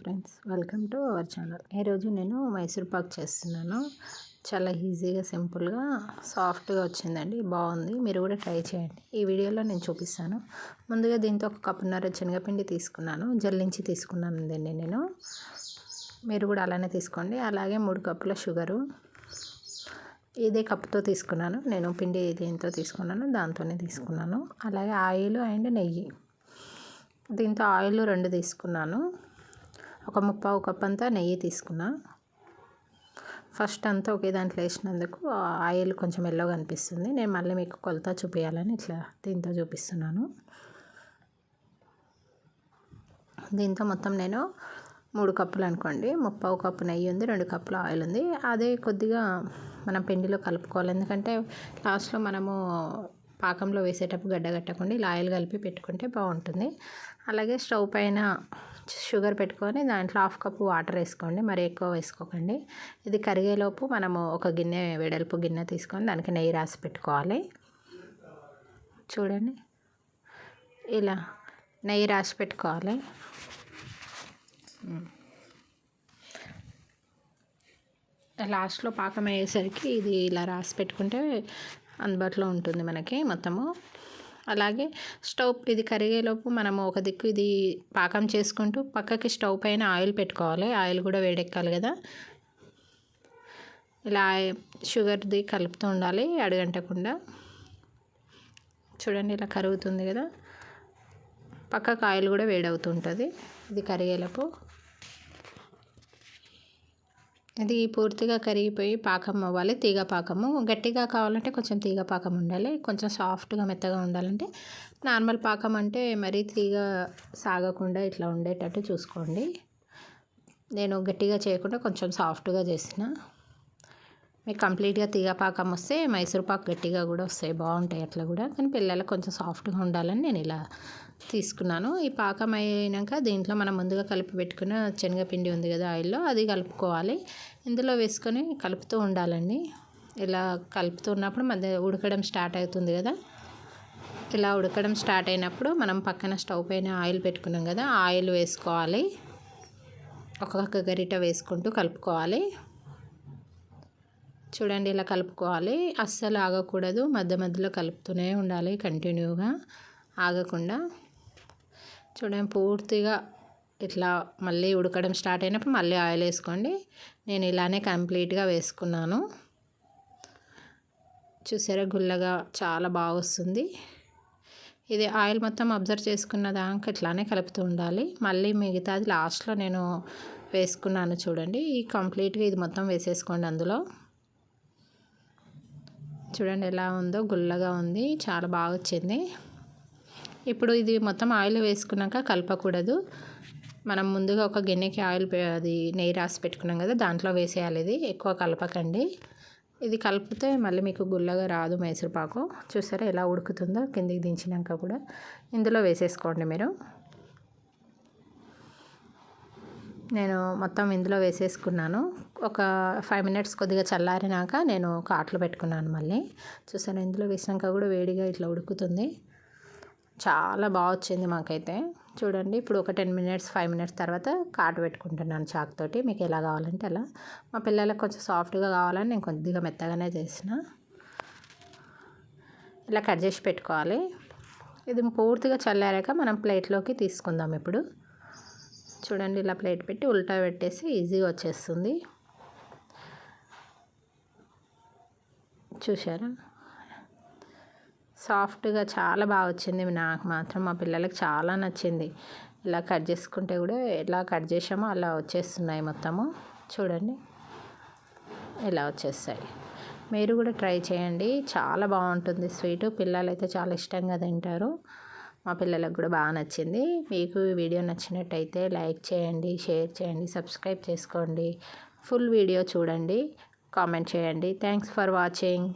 Friends welcome to our channel ఈరోజు నేను మైసూర్ పాక్ చేస్తున్నాను. చాలా ఈజీగా సింపుల్గా సాఫ్ట్గా వచ్చిందండి. బాగుంది. మీరు కూడా ట్రై చేయండి. ఈ వీడియోలో నేను చూపిస్తాను. ముందుగా దీంతో ఒక కప్పున్నర శనగపిండి తీసుకున్నాను. జల్లించి తీసుకున్నాను అండి నేను. మీరు కూడా అలానే తీసుకోండి. అలాగే మూడు కప్పుల షుగరు. ఇదే కప్పుతో తీసుకున్నాను. నేను పిండి దీంతో తీసుకున్నాను. దాంతోనే తీసుకున్నాను. అలాగే ఆయిల్ అండ్ నెయ్యి. దీంతో ఆయిల్ రెండు తీసుకున్నాను. ఒక ముప్పావు కప్ అంతా నెయ్యి తీసుకున్నా. ఫస్ట్ అంతా ఒకే దాంట్లో వేసినందుకు ఆయిల్ కొంచెం ఎల్లోగా అనిపిస్తుంది. నేను మళ్ళీ మీకు కొలత చూపించాలని ఇట్లా దీంతో చూపిస్తున్నాను. దీంతో మొత్తం నేను మూడు కప్పులు అనుకోండి. ముప్పావు కప్పు నెయ్యి ఉంది రెండు కప్పులు ఆయిల్ ఉంది. అదే కొద్దిగా మనం పిండిలో కలుపుకోవాలి. ఎందుకంటే లాస్ట్లో మనము పాకంలో వేసేటప్పుడు గడ్డ కట్టకుండా ఇలా ఆయిల్ కలిపి పెట్టుకుంటే బాగుంటుంది. అలాగే స్టవ్ పైన షుగర్ పెట్టుకొని దాంట్లో హాఫ్ కప్పు వాటర్ వేసుకోండి. మరి ఎక్కువ వేసుకోకండి. ఇది కరిగేలోపు మనము ఒక గిన్నె వెడల్పు గిన్నె తీసుకొని దానికి నెయ్యి రాసి పెట్టుకోవాలి. చూడండి. ఇలా నెయ్యి రాసి పెట్టుకోవాలి. లాస్ట్లో పాకం అయ్యేసరికి ఇది ఇలా రాసి పెట్టుకుంటే అందుబాటులో ఉంటుంది మనకి మొత్తము. అలాగే స్టవ్ ఇది కరిగేలోపు మనము ఒక దిక్కు ఇది పాకం చేసుకుంటూ పక్కకి స్టవ్ పైన ఆయిల్ పెట్టుకోవాలి. ఆయిల్ కూడా వేడెక్కాలి కదా. ఇలా షుగర్ది కలుపుతూ ఉండాలి అడగంటకుండా. చూడండి ఇలా కరుగుతుంది కదా. పక్కకు ఆయిల్ కూడా వేడవుతుంటుంది. ఇది కరిగేలోపు. ఇది పూర్తిగా కరిగిపోయి పాకం అవ్వాలి. తీగ పాకము. గట్టిగా కావాలంటే కొంచెం తీగ పాకం ఉండాలి. కొంచెం సాఫ్ట్గా మెత్తగా ఉండాలంటే నార్మల్ పాకం అంటే మరీ తీగ సాగకుండా ఇట్లా ఉండేటట్టు చూసుకోండి. నేను గట్టిగా చేయకుండా కొంచెం సాఫ్ట్గా చేసిన మీకు కంప్లీట్గా తీగ పాకం వస్తే మైసూర్ పాక్ గట్టిగా కూడా వస్తాయి. బాగుంటాయి అట్లా కూడా. కానీ పిల్లలకు కొంచెం సాఫ్ట్గా ఉండాలని నేను ఇలా తీసుకున్నాను. ఈ పాకం అయినాక దీంట్లో మనం ముందుగా కలిపి పెట్టుకున్న శనగపిండి ఉంది కదా ఆయిల్లో అది కలుపుకోవాలి. ఇందులో వేసుకొని కలుపుతూ ఉండాలండి. ఇలా కలుపుతూ ఉన్నప్పుడు మధ్య ఉడకడం స్టార్ట్ అవుతుంది కదా. ఇలా ఉడకడం స్టార్ట్ అయినప్పుడు మనం పక్కన స్టవ్ పైన ఆయిల్ పెట్టుకున్నాం కదా ఆయిల్ వేసుకోవాలి. ఒక్కొక్క గరిట వేసుకుంటూ కలుపుకోవాలి. చూడండి ఇలా కలుపుకోవాలి. అస్సలు ఆగకూడదు. మధ్య మధ్యలో కలుపుతూనే ఉండాలి కంటిన్యూగా. ఆగకుండా చూడండి పూర్తిగా ఇట్లా మళ్ళీ ఉడకడం స్టార్ట్ అయినప్పుడు మళ్ళీ ఆయిల్ వేసుకోండి. నేను ఇలానే కంప్లీట్గా వేసుకున్నాను. చూసారా గుల్లగా చాలా బాగా వస్తుంది. ఇది ఆయిల్ మొత్తం అబ్జర్వ్ చేసుకున్న దాకా ఇట్లానే కలుపుతూ ఉండాలి. మళ్ళీ మిగతాది లాస్ట్లో నేను వేసుకున్నాను చూడండి. ఈ కంప్లీట్గా ఇది మొత్తం వేసేసుకోండి అందులో. చూడండి ఎలా ఉందో గుల్లగా ఉంది చాలా బాగా వచ్చింది. ఇప్పుడు ఇది మొత్తం ఆయిల్ వేసుకున్నాక కలపకూడదు. మనం ముందుగా ఒక గిన్నెకి ఆయిల్ అది నెయ్యి రాసి పెట్టుకున్నాం కదా దాంట్లో వేసేయాలి ఇది ఎక్కువ కలపకండి. ఇది కలిపితే మళ్ళీ మీకు గుల్లగా రాదు మైసూరుపాకు. చూసారా ఎలా ఉడుకుతుందో కిందికి దించినాక కూడా. ఇందులో వేసేసుకోండి మీరు. నేను మొత్తం ఇందులో వేసేసుకున్నాను. ఒక ఫైవ్ మినిట్స్ కొద్దిగా చల్లారినాక నేను కాట్లు పెట్టుకున్నాను మళ్ళీ. చూసాను ఇందులో వేసినాక కూడా వేడిగా ఇట్లా ఉడుకుతుంది. చాలా బాగా వచ్చింది మాకైతే. చూడండి ఇప్పుడు ఒక టెన్ మినిట్స్ ఫైవ్ మినిట్స్ తర్వాత కాటు పెట్టుకుంటున్నాను చాక్ తోటి. మీకు ఎలా కావాలంటే అలా. మా పిల్లలకు కొంచెం సాఫ్ట్గా కావాలని నేను కొద్దిగా మెత్తగానే చేసిన. ఇలా కట్ చేసి పెట్టుకోవాలి. ఇది పూర్తిగా చల్లారాక మనం ప్లేట్లోకి తీసుకుందాం ఇప్పుడు. చూడండి ఇలా ప్లేట్ పెట్టి ఉల్టా పెట్టేసి ఈజీగా వచ్చేస్తుంది. చూసారా సాఫ్ట్గా చాలా బాగా వచ్చింది. నాకు మాత్రం మా పిల్లలకి చాలా నచ్చింది. ఇలా కట్ చేసుకుంటే కూడా ఎలా కట్ చేసామో అలా వచ్చేస్తున్నాయి మొత్తము. చూడండి ఇలా వచ్చేస్తాయి. మీరు కూడా ట్రై చేయండి. చాలా బాగుంటుంది స్వీటు. పిల్లలు అయితే చాలా ఇష్టంగా తింటారు. మా పిల్లలకు కూడా బాగా నచ్చింది. మీకు వీడియో నచ్చినట్టయితే లైక్ చేయండి షేర్ చేయండి సబ్స్క్రైబ్ చేసుకోండి. ఫుల్ వీడియో చూడండి కామెంట్ చేయండి. Thanks for watching.